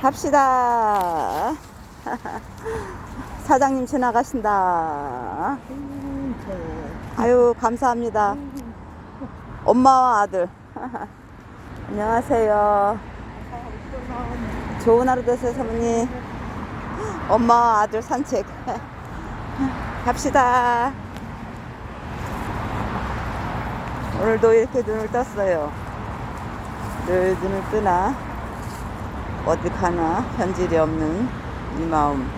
갑시다. 사장님 지나가신다. 아유, 감사합니다. 엄마와 아들. 안녕하세요. 좋은 하루 되세요, 사모님. 엄마와 아들 산책. 갑시다. 오늘도 이렇게 눈을 떴어요. 늘 눈을 뜨나 어디 가나 현질이 없는 이 마음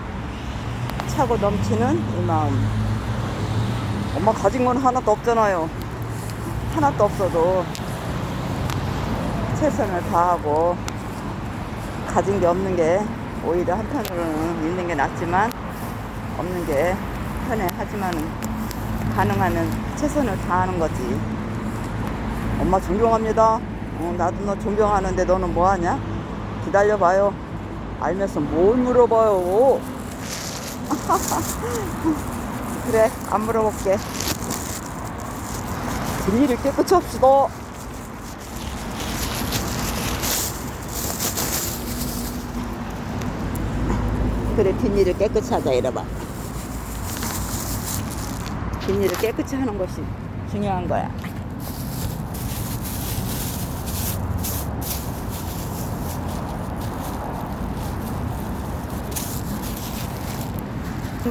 차고 넘치는 이 마음. 엄마 가진 건 하나도 없잖아요. 하나도 없어도 최선을 다하고 가진 게 없는 게 오히려 한편으로는 있는 게 낫지만 없는 게 편해. 하지만은 가능한 최선을 다하는 거지. 엄마 존경합니다. 어, 나도 너 존경하는데 너는 뭐하냐 기다려봐요. 알면서 뭘 물어봐요? 그래 안 물어볼게. 뒷일을 깨끗이 합시다. 그래 뒷일을 깨끗이 하자 이래봐. 뒷일을 깨끗이 하는 것이 중요한 거야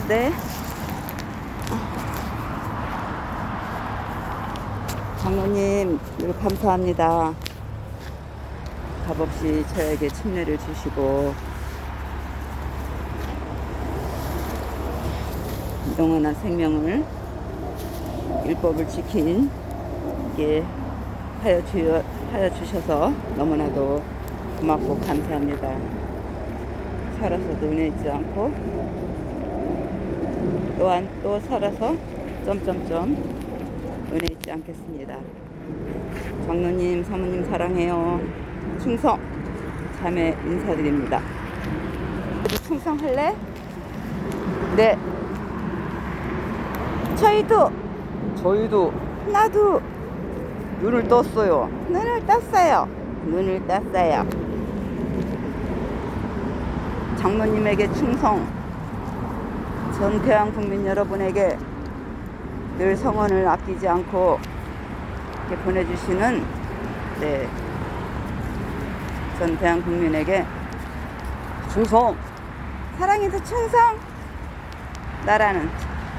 네. 장로님, 늘 감사합니다. 값없이 저에게 침례를 주시고, 영원한 생명을, 율법을 지킨, 게 하여, 주, 하여 주셔서 너무나도 고맙고 감사합니다. 살아서도 은혜 있지 않고, 또한 또 살아서 점점점 은혜 잊지 않겠습니다. 장로님, 사모님 사랑해요. 충성 자매 인사드립니다. 충성할래? 네. 저희도 저희도 나도 눈을 떴어요. 눈을 떴어요. 눈을 떴어요. 장로님에게 충성 전 대한 국민 여러분에게 늘 성원을 아끼지 않고 이렇게 보내주시는 네, 전 대한 국민에게 충성 사랑에도 충성! 나라는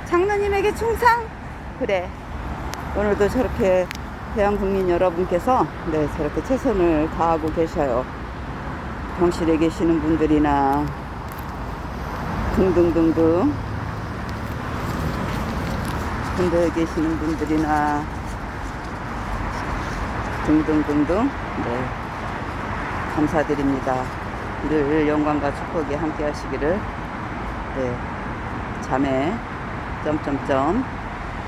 장로님에게 충성! 그래 오늘도 저렇게 대한 국민 여러분께서 네 저렇게 최선을 다하고 계셔요. 병실에 계시는 분들이나 등등등등 군대에 계시는 분들이나 등등등등 네 감사드립니다. 늘 영광과 축복이 함께 하시기를 네 자매 점점점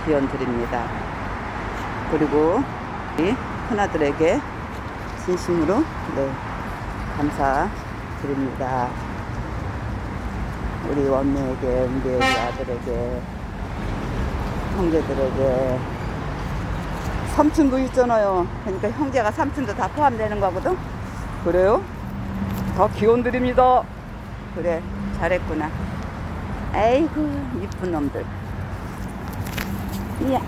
기원 드립니다. 그리고 우리 큰아들에게 진심으로 네 감사드립니다. 우리 원내에게 우리 아들에게 형제들에게 삼촌도 있잖아요. 그러니까 형제가 삼촌도 다 포함되는 거거든. 그래요? 다 기원 드립니다. 그래 잘했구나. 아이고 이쁜 놈들. 이야.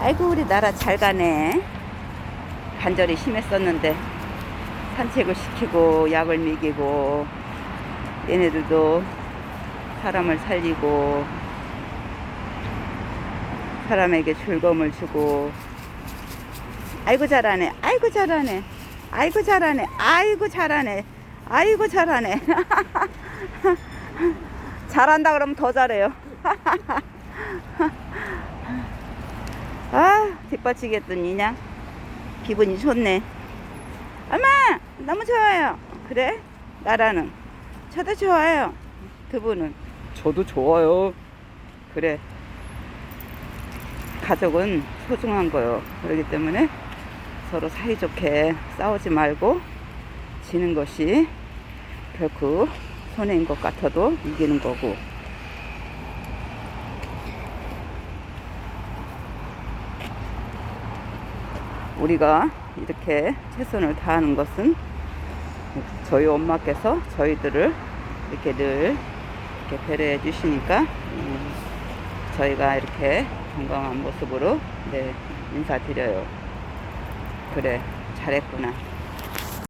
아이고 우리 나라 잘 가네. 관절이 심했었는데 산책을 시키고 약을 먹이고 얘네들도 사람을 살리고 사람에게 즐거움을 주고 아이고 잘하네 아이고 잘하네 아이고 잘하네 아이고 잘하네 아이고 잘하네. 잘한다 그러면 더 잘해요. 아 뒷받치겠더니 냐? 기분이 좋네. 엄마 너무 좋아요. 그래? 나라는? 저도 좋아요 두 분은. 저도 좋아요. 그래 가족은 소중한 거요. 그렇기 때문에 서로 사이좋게 싸우지 말고 지는 것이 결코 손해인 것 같아도 이기는 거고. 우리가 이렇게 최선을 다하는 것은 저희 엄마께서 저희들을 이렇게 늘 이렇게 배려해 주시니까 음, 저희가 이렇게 건강한 모습으로 네, 인사드려요. 그래, 잘했구나.